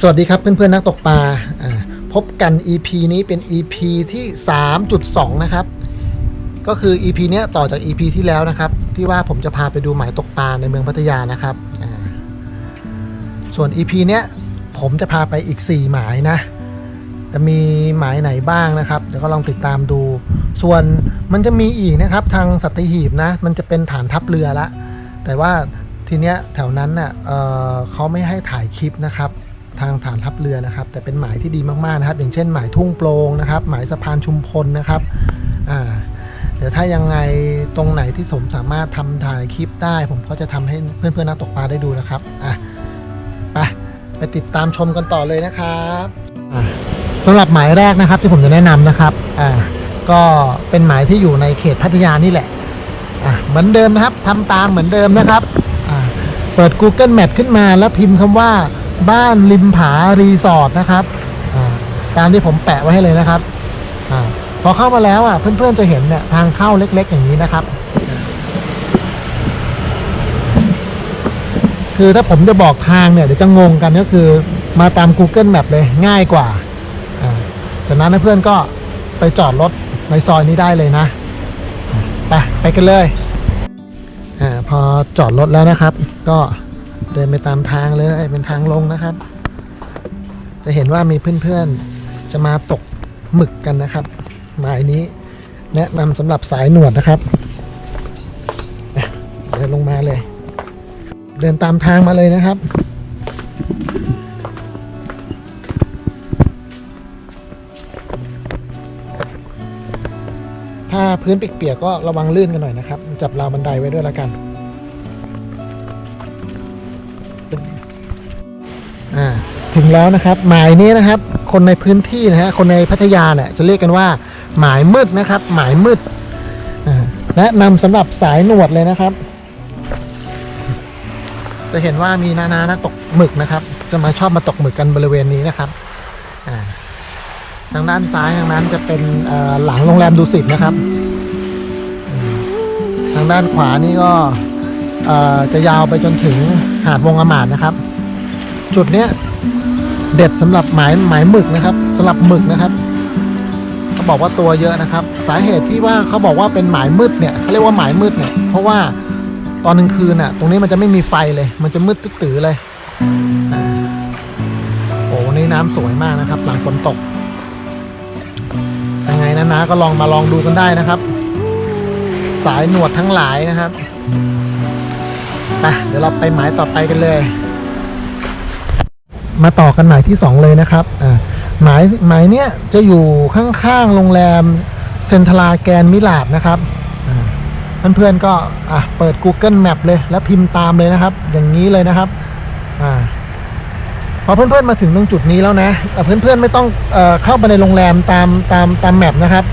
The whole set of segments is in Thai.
สวัสดีครับเพื่อนๆนักตกปลาพบกัน EP นี้เป็น EP ที่ 3.2 นะครับ ก็คือ EP เนี้ยต่อจาก EP ที่แล้วนะครับ ที่ว่าผมจะพาไปดูหมายตกปลาในเมืองพัทยานะครับส่วน EP เนี้ยผมจะพาไปอีก 4 หมายนะ จะมีหมายไหนบ้างนะครับเดี๋ยวก็ลองติดตามดู ส่วนมันจะมีอีกนะครับทางสัตหีบนะ มันจะเป็นฐานทัพเรือละแต่ว่าทีเนี้ยแถวนั้นน่ะเอ่อเขาไม่ให้ถ่ายคลิปนะครับ ทางฐานทัพเรือนะครับ แต่เป็นหมายที่ดีมากๆนะครับ อย่างเช่นหมายทุ่งโปรงนะครับ หมายสะพานชุมพลนะครับอ่าเดี๋ยวถ้ายังไงตรงไหนที่ผมสามารถทำถ่ายคลิปได้ ผมก็จะทำให้เพื่อนๆนักตกปลาได้ดูนะครับอะไปไปติดตามชมกันต่อเลยนะครับอะสำหรับหมายแรกนะครับที่ผมจะแนะนำนะครับอ่าก็เป็นหมายที่อยู่ในเขตพัทยานี่แหละอะเหมือนเดิมนะครับทำตามเหมือนเดิมนะครับอะเปิด Google Map ขึ้นมาแล้วพิมพ์คำว่า บ้านริมผารีสอร์ทนะครับตามที่ผมแปะไว้ให้เลยนะครับอพอเข้ามาแล้วอะเพื่อนๆจะเห็นเนี่ยทางเข้าเล็ก ๆ อย่างนี้นะครับ คือถ้าผมจะบอกทางเนี่ยเดี๋ยวจะงงกันก็คือมาตาม Google Map เลยง่ายกว่าจากนั้นเพื่อนก็ไปจอดรถในซอยนี้ได้เลยนะ ไปไปกันเลยอพอจอดรถแล้วนะครับ ก็ เดินไปตามทางเลยเป็นทางลงนะครับ จะเห็นว่ามีเพื่อนๆจะมาตกหมึกกันนะครับ หมายนี้แนะนำสำหรับสายหนวดนะครับเดินลงมาเลย เดินตามทางมาเลยนะครับถ้าพื้นเปียกๆก็ระวังลื่นกันหน่อยนะครับ จับราวบันไดไว้ด้วยละกัน ถึงแล้วนะครับ หมายนี้นะครับ คนในพื้นที่นะฮะคนในพัทยาเนี่ยจะเรียกกันว่า หมายมืดนะครับ หมายมืดแนะนำสำหรับสายหนวดเลยนะครับ จะเห็นว่ามีนานานักตกหมึกนะครับ จะมาชอบมาตกหมึกกันบริเวณนี้นะครับทางด้านซ้ายทางนั้นจะเป็นหลังโรงแรมดุสิตนะครับ ทางด้านขวานี่ก็จะยาวไปจนถึงหาดวงอมาดนะครับ จุดเนี้ย เด็ดสำหรับหมายหมายหมึกนะครับสำหรับหมึกนะครับเขาบอกว่าตัวเยอะนะครับ สาเหตุที่ว่าเขาบอกว่าเป็นหมายมืดเนี่ยเขาเรียกว่าหมายมืดเนี่ยเพราะว่าตอนกลางคืนน่ะ ตรงนี้มันจะไม่มีไฟเลย มันจะมืดตึ๊ดตือเลยโอ้ในน้ำสวยมากนะครับ หลังฝนตกยังไงนะนะก็ลองมาลองดูกันได้นะครับ สายหนวดทั้งหลายนะครับไปเดี๋ยวเราไปหมายต่อไปกันเลย มาต่อกันหมายที่ 2 เลยนะครับอ่าหมายหมายเนี้ยจะอยู่ข้างๆโรงแรมเซนทราแกนมิลาดนะครับอ่าเพื่อนๆก็อะเปิด Google Map เลยแล้วพิมพ์ตามเลยนะครับ อย่างนี้เลยนะครับอ่าพอเพื่อนๆมาถึงตรงจุดนี้แล้วนะเอ่อเพื่อนๆไม่ต้องเออเข้าไปในโรงแรมตามตามตามแมปนะครับ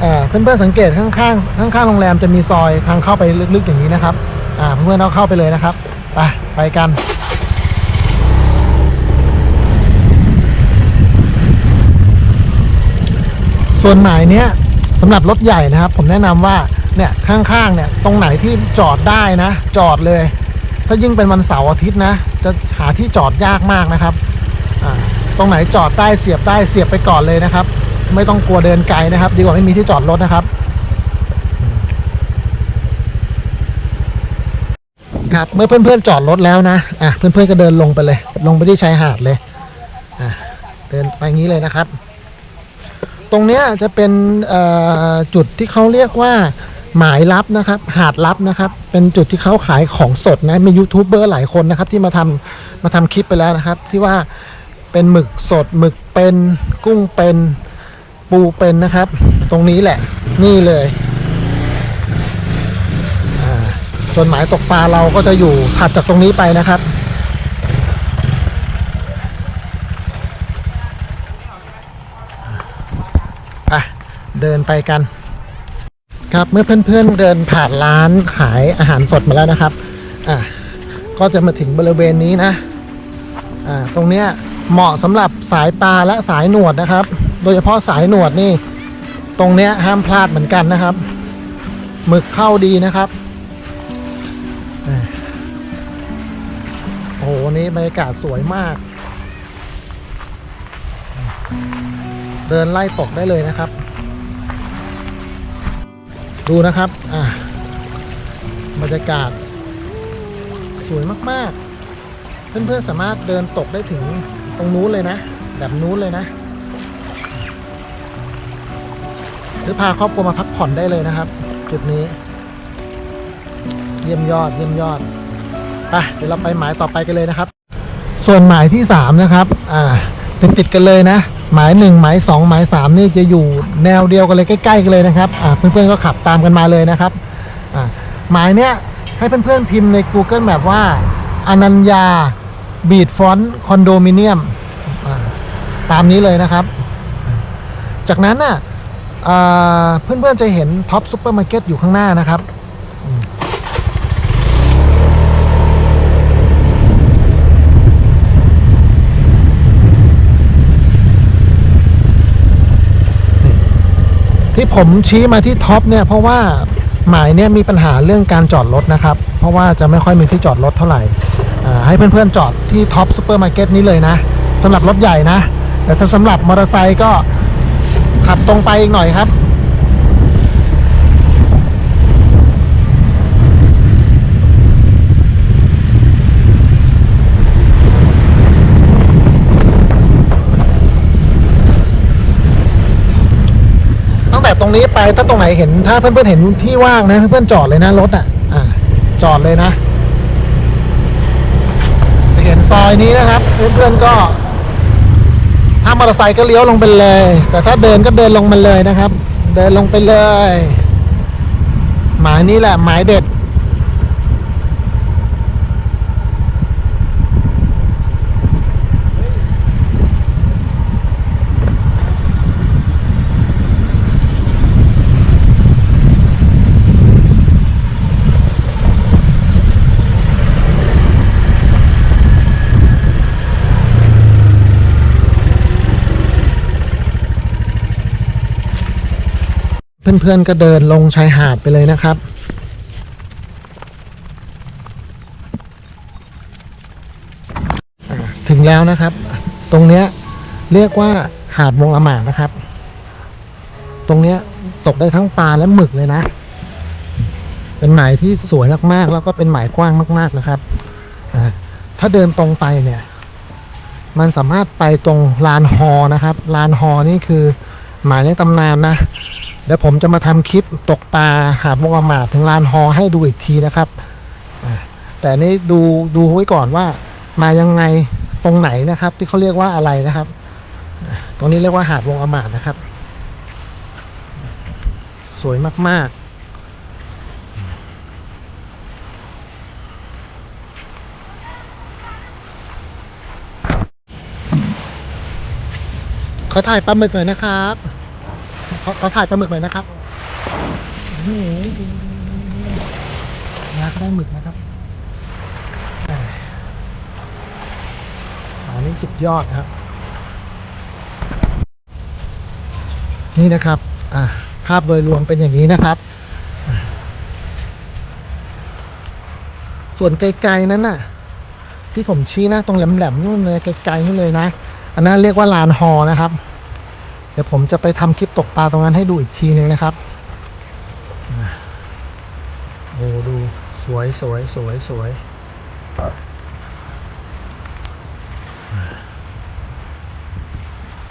เอ่อเพื่อนๆสังเกตข้างๆข้างๆโรงแรมจะมีซอยทางเข้าไปลึกๆอย่างนี้นะครับอ่าเพื่อนๆเราเข้าไปเลยนะครับไปไปกัน ส่วนหมายเนี้ยสำหรับรถใหญ่นะครับ ผมแนะนำว่าเนี่ยข้างๆเนี่ยตรงไหนที่จอดได้นะ จอดเลย ถ้ายิ่งเป็นวันเสาร์อาทิตย์นะ จะหาที่จอดยากมากนะครับอ่าตรงไหนจอดได้เสียบได้เสียบไปก่อนเลยนะครับ ไม่ต้องกลัวเดินไกลนะครับ ดีกว่าไม่มีที่จอดรถนะครับครับเมื่อเพื่อนๆจอดรถแล้วนะอะเพื่อนๆก็เดินลงไปเลย ลงไปที่ชายหาดเลยอะเดินไปงี้เลยนะครับ ตรงเนี้ยจะเป็นจุดที่เขาเรียกว่าหมายลับนะครับ หาดลับนะครับ เป็นจุดที่เขาขายของสดนะมียูทูบเบอร์หลายคนนะครับ ที่มาทำมาทำคลิปไปแล้วนะครับ ที่ว่าเป็นหมึกสดหมึกเป็นกุ้งเป็นปูเป็นนะครับ ตรงนี้แหละ นี่เลยส่วนหมายตกปลาเราก็จะอยู่ถัดจากตรงนี้ไปนะครับ อะ เดินไปกัน ครับเมื่อเพื่อนๆเดินผ่านร้านขายอาหารสดมาแล้วนะครับอะก็จะมาถึงบริเวณนี้นะอ่าตรงเนี้ยเหมาะสำหรับสายปลาและสายหนวดนะครับ โดยเฉพาะสายหนวดนี่ ตรงเนี้ยห้ามพลาดเหมือนกันนะครับหมึกเข้าดีนะครับโอ้โหนี่บรรยากาศสวยมาก เดินไล่ตกได้เลยนะครับ ดูนะครับ อะบรรยากาศ สวยมากๆ เพื่อนๆสามารถเดินตกได้ถึงตรงนู้นเลยนะ แบบนู้นเลยนะ หรือพาครอบครัวมาพักผ่อนได้เลยนะครับ จุดนี้ เยี่ยมยอด เยี่ยมยอดไปเดี๋ยวเราไปหมายต่อไปกันเลยนะครับ ส่วนหมายที่ 3 นะครับ อ่าเป็นติดกันเลยนะ หมาย1หมาย2หมาย3นี่จะอยู่แนวเดียวกันเลยใกล้ๆกันเลยนะครับเพื่อนๆก็ขับตามกันมาเลยนะครับหมายเนี้ยให้เพื่อนๆพิมพ์ใน Google Map ว่าอนัญญาบีดฟอนต์คอนโดมิเนียมตามนี้เลยนะครับ จากนั้นน่ะเพื่อนๆจะเห็นท็อปซูเปอร์มาร์เก็ตอยู่ข้างหน้านะครับ ที่ผมชี้มาที่ท็อปเนี่ยเพราะว่าหมายเนี่ยมีปัญหาเรื่องการจอดรถนะครับ เพราะว่าจะไม่ค่อยมีที่จอดรถเท่าไหร่ให้เพื่อนๆจอดที่ท็อปซูเปอร์มาร์เก็ตนี้เลยนะสำหรับรถใหญ่นะ แต่ถ้าสำหรับมอเตอร์ไซค์ก็ขับตรงไปอีกหน่อยครับ ตั้งแต่ตรงนี้ไปถ้าตรงไหนเห็นถ้าเพื่อนๆเห็นที่ว่างนะเพื่อนๆจอดเลยนะรถอะอ่าจอดเลยนะ จะเห็นซอยนี้นะครับ เพื่อนๆก็ ถ้ามอเตอร์ไซค์ก็เลี้ยวลงไปเลย แต่ถ้าเดินก็เดินลงมาเลยนะครับ เดินลงไปเลย หมายนี้แหละหมายเด็ด เพื่อนๆก็เดินลงชายหาดไปเลยนะครับถึงแล้วนะครับ ตรงเนี้ยเรียกว่าหาดวงอมานะครับ ตรงเนี้ยตกได้ทั้งปลาและหมึกเลยนะ เป็นหมายที่สวยมากๆ แล้วก็เป็นหมายกว้างมาก ๆนะครับถ้าเดินตรงไปเนี่ย มันสามารถไปตรงลานฮอนะครับ ลานฮอนี่คือหมายในตำนานนะ เดี๋ยวผมจะมาทำคลิปตกปลาหาดวงอมาถึงลานฮอให้ดูอีกทีนะครับ แต่นี่ดูดูไว้ก่อนว่ามายังไงตรงไหนนะครับ ที่เขาเรียกว่าอะไรนะครับ ตรงนี้เรียกว่าหาดวงอมาดนะครับ สวยมาก ๆขอถ่ายปลาหมึกหน่อยนะครับ ขอขอถ่ายปลาหมึกหน่อยนะครับโอ้โหนาก็ได้หมึกนะครับอันนี้สุดยอดครับ นี่นะครับ อ่าภาพโดยรวมเป็นอย่างนี้นะครับ ส่วนไกลๆนั้นน่ะ ที่ผมชี้นะตรงแหลมๆนู่นเลยไกลๆนู่นเลยนะ อันนั้นเรียกว่าลานฮอนะครับ เดี๋ยวผมจะไปทำคลิปตกปลาตรงนั้นให้ดูอีกทีนึงนะครับโอ้ดูสวยสวยสวยสวย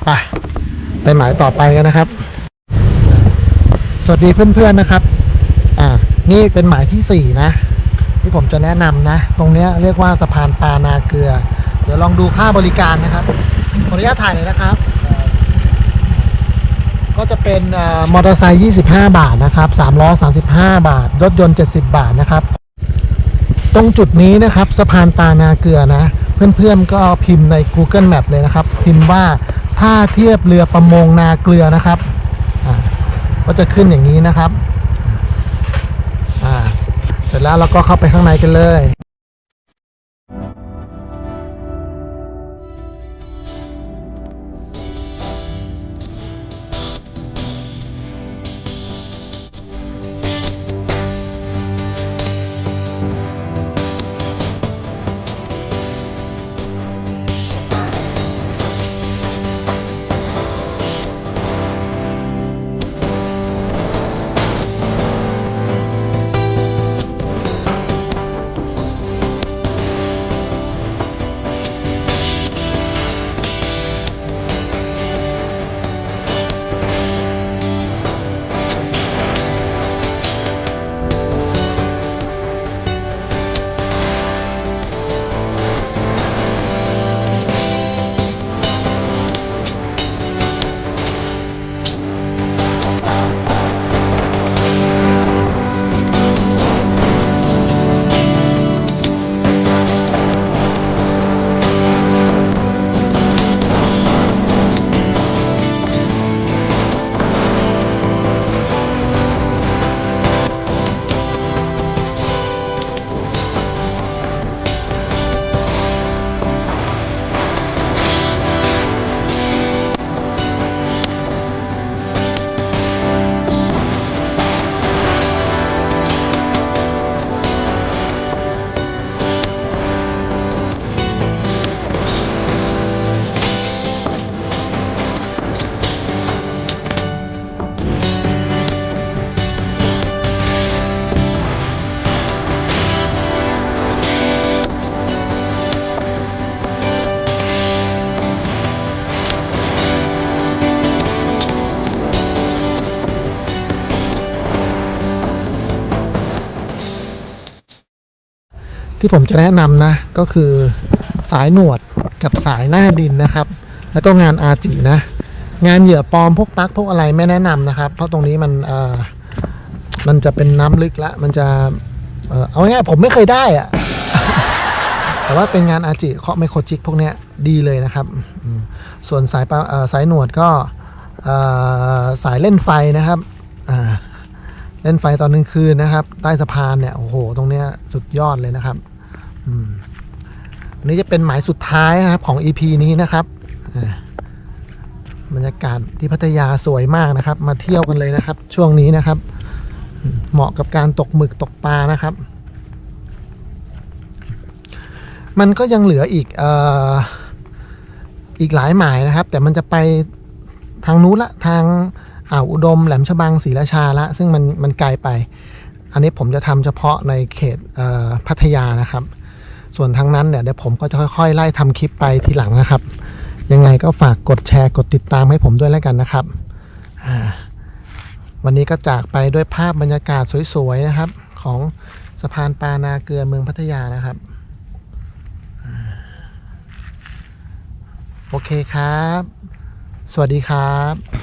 ไปไปหมายต่อไปกันนะครับ สวัสดีเพื่อนๆนะครับ อ่า นี่เป็นหมายที่สี่นะ ที่ผมจะแนะนำนะ ตรงเนี้ยเรียกว่าสะพานปลานาเกลือ เดี๋ยวลองดูค่าบริการนะครับ ขออนุญาตถ่ายหน่อยนะครับ ก็จะเป็นมอเตอร์ไซค์25 บาทนะครับ3ล้อ35 บาท รถยนต์ 70 บาทนะครับ ตรงจุดนี้นะครับสะพานปานาเกลือนะ เพื่อนๆก็พิมพ์ใน Google Map เลยนะครับ พิมพ์ว่าท่าเทียบเรือประมงนาเกลือนะครับก็จะขึ้นอย่างนี้นะครับเสร็จแล้วเราก็เข้าไปข้างในกันเลย ที่ผมจะแนะนำนะก็คือสายหนวดกับสายหน้าดินนะครับ แล้วก็งานอาจีนะ งานเหยื่อปลอมพวกปลั๊กพวกอะไรไม่แนะนำนะครับ เพราะตรงนี้มันเอ่อมันจะเป็นน้ำลึกละมันจะเอ่อเอาง่ายผมไม่เคยได้อะแต่ว่าเป็นงานอาจิเคาะไมโครจิกพวกเนี้ยดีเลยนะครับ ส่วนสายปลาสายหนวดก็สายเล่นไฟนะครับเล่นไฟตอนกลางคืนนะครับ ใต้สะพานเนี่ยโอ้โห ตรงเนี้ยสุดยอดเลยนะครับ อันนี้จะเป็นหมายสุดท้ายนะครับของ EP นี้นะครับบรรยากาศที่พัทยาสวยมากนะครับ มาเที่ยวกันเลยนะครับ ช่วงนี้นะครับ เหมาะกับการตกหมึกตกปลานะครับ มันก็ยังเหลืออีกออีกหลายหมายนะครับ แต่มันจะไปทางนู้นละทางอ่าวอุดมแหลมฉบังศรีราชาละ ซึ่งมันมันไกลไป อันนี้ผมจะทำเฉพาะในเขตเพัทยานะครับ ส่วนทางนั้นเนี่ยเดี๋ยวผมก็จะค่อยๆ ไล่ทำคลิปไปทีหลังนะครับ ยังไงก็ฝากกดแชร์กดติดตามให้ผมด้วยแล้วกันนะครับวันนี้ก็จากไปด้วยภาพบรรยากาศสวยๆนะครับ ของสะพานปานาเกลือเมืองพัทยานะครับโอเคครับ สวัสดีครับ